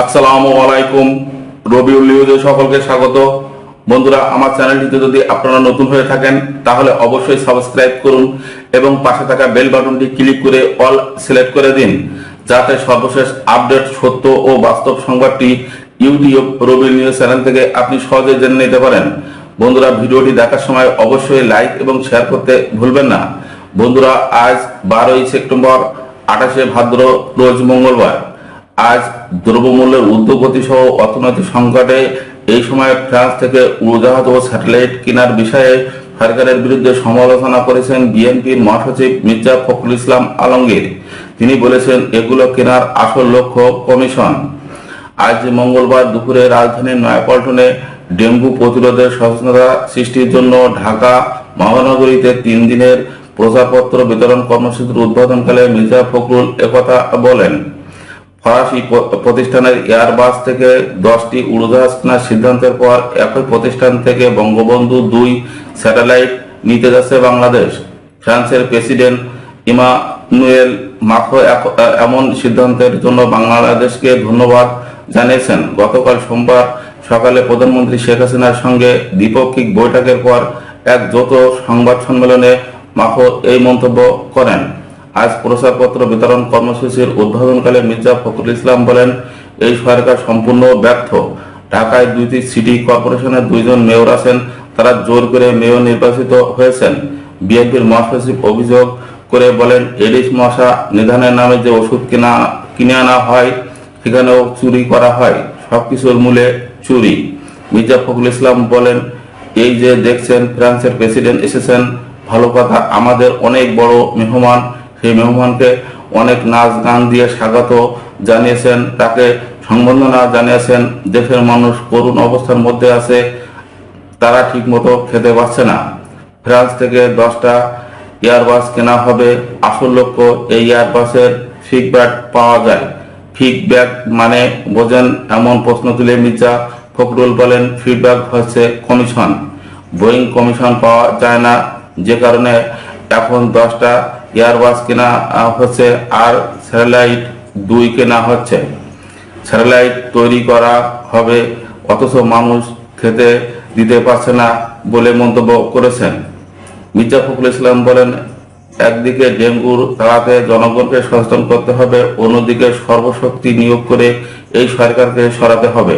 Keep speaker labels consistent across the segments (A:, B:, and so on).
A: আসসালামু আলাইকুম। রবিউল নিউজে সকলকে স্বাগত। বন্ধুরা, আমার চ্যানেলটিতে যদি আপনারা নতুন হয়ে থাকেন, তাহলে অবশ্যই সাবস্ক্রাইব করুন এবং পাশে থাকা বেল বাটনটি ক্লিক করে অল সিলেক্ট করে দিন, যাতে সর্বশেষ আপডেট, সত্য ও বাস্তব সংবাদটি ইউটিউব রবিউল নিউজ চ্যানেল থেকে আপনি সহজে জেনে নিতে পারেন। বন্ধুরা, ভিডিওটি দেখার সময় অবশ্যই লাইক এবং শেয়ার করতে ভুলবেন না। বন্ধুরা, আজ বারোই সেপ্টেম্বর, আঠাশে ভাদ্র, রোজ মঙ্গলবার। আজ দ্রব্যমূল্যের ঊর্ধ্বগতি সহ অর্থনৈতিক সংকটে এই সময় ফ্রান্স থেকে উড়োজাহাজ ও স্যাটেলাইট কেনার বিষয়ে সরকারের বিরুদ্ধে সমালোচনা করেছেন বিএনপির মহাসচিব মির্জা ফখরুল ইসলাম আলমগীর। তিনি বলেছেন, এগুলো কেনার আসল লক্ষ্য কমিশন। আজ মঙ্গলবার দুপুরে রাজধানীর নয়াপল্টনে ডেঙ্গু প্রতিরোধের সচেতনতা সৃষ্টির জন্য ঢাকা মহানগরীতে তিন দিনের প্রচারপত্র বিতরণ কর্মসূচির উদ্বোধনকালে মির্জা ফখরুল একথা বলেন। ফরাসি প্রতিষ্ঠানের এয়ারবাস থেকে দশটি উড়োজাহাজ কেনার সিদ্ধান্তের পর একই প্রতিষ্ঠান থেকে বঙ্গবন্ধু দুই স্যাটেলাইট নিতে যাচ্ছে বাংলাদেশ। ফ্রান্সের প্রেসিডেন্ট ইমানুয়েল মাখো এমন সিদ্ধান্তের জন্য বাংলাদেশকে ধন্যবাদ জানিয়েছেন। গতকাল সোমবার সকালে প্রধানমন্ত্রী শেখ হাসিনার সঙ্গে দ্বিপাক্ষিক বৈঠকের পর এক যৌথ সংবাদ সম্মেলনে মাখো এই মন্তব্য করেন। আজ প্রচারপত্র বিতরণ কর্মসূচির উদ্বোধনকালে মির্জা ফখরুল ইসলাম বলেন, এই সরকার সম্পূর্ণ ব্যর্থ। ঢাকায় দুইটি সিটি কর্পোরেশনের দুইজন মেয়র আছেন, তারা জোর করে মেয়র নির্বাচিত হয়েছেন। বিএনপির মহাসচিব অভিযোগ করে বলেন, এডিস মশা নিধানের নামে যে ওষুধ কেনা, কিনে আনা হয়, সেখানেও চুরি করা হয়। সবকিছুর মূলে চুরি। মির্জা ফখরুল ইসলাম বলেন, এই যে দেখছেন, ফ্রান্সের প্রেসিডেন্ট এসেছেন, ভালো কথা। আমাদের অনেক বড় মেহমান সেই মেহমানকে অনেক নাচ গান দিয়ে স্বাগত জানিয়েছেন, তাকে সংবর্ধনা জানিয়েছেন, দেশের মানুষ করুণ অবস্থার মধ্যে আছে, তারা ঠিকমতো খেতে পারছে না। ফ্রান্স থেকে দশটা এয়ারবাস কেনা হবে, আসল লক্ষ্য এই এয়ারবাসের ফিডব্যাক পাওয়া যায়। ফিডব্যাক মানে বোঝেন এমন প্রশ্ন তুলে মির্জা ফখরুল বলেন ফিডব্যাক হচ্ছে কমিশন। বোয়িং কমিশন পাওয়া যায় না, যে কারণে এখন দশটা এয়ারবাস কেনা হচ্ছে আর স্যাটেলাইট দুই কেনা হচ্ছে। স্যাটেলাইট তৈরি করা হবে, অথচ মানুষ খেতে দিতে পারছে না বলে মন্তব্য করেছেন। মির্জা ফখরুল ইসলাম বলেন, একদিকে ডেঙ্গুর তাড়াতে জনগণকে সচেতন করতে হবে, অন্যদিকে সর্বশক্তি নিয়োগ করে এই সরকারকে সরাতে হবে।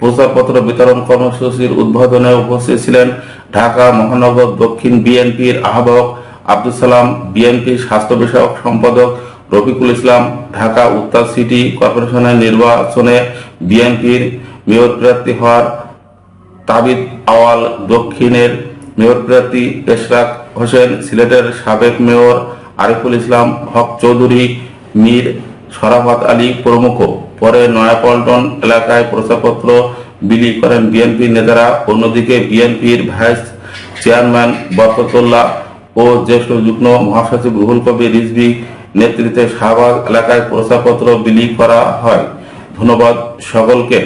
A: প্রচারপত্র বিতরণ কর্মসূচির উদ্বোধনে উপস্থিত ছিলেন ঢাকা মহানগর দক্ষিণ বিএনপির আহ্বায়ক আব্দুল সালাম বিএনপির স্বাস্থ্য বিষয়ক সম্পাদক রফিকুল ইসলাম, ঢাকা উত্তর সিটি কর্পোরেশনের নির্বাচনে বিএনপির মেয়র প্রার্থী হওয়ার তাবিদ আওয়াল দক্ষিণের মেয়র প্রার্থী এশরাক হোসেন, সিলেটের সাবেক মেয়র আরিফুল ইসলাম, হক চৌধুরী, মীর শরাফত আলী প্রমুখ। পরে নয়াপল্টন এলাকায় প্রচারপত্র বিলি করেন বিএনপির নেতারা। অন্যদিকে বিএনপির ভাইস চেয়ারম্যান বরকতুল্লাহ ও জ্যেষ্ঠ যুগ্ম মহাসচিব রুহুল কবির রিজভি নেতৃত্বে শাহবাগ এলাকায় প্রচারপত্র বিলি করা হয়। ধন্যবাদ সকলকে।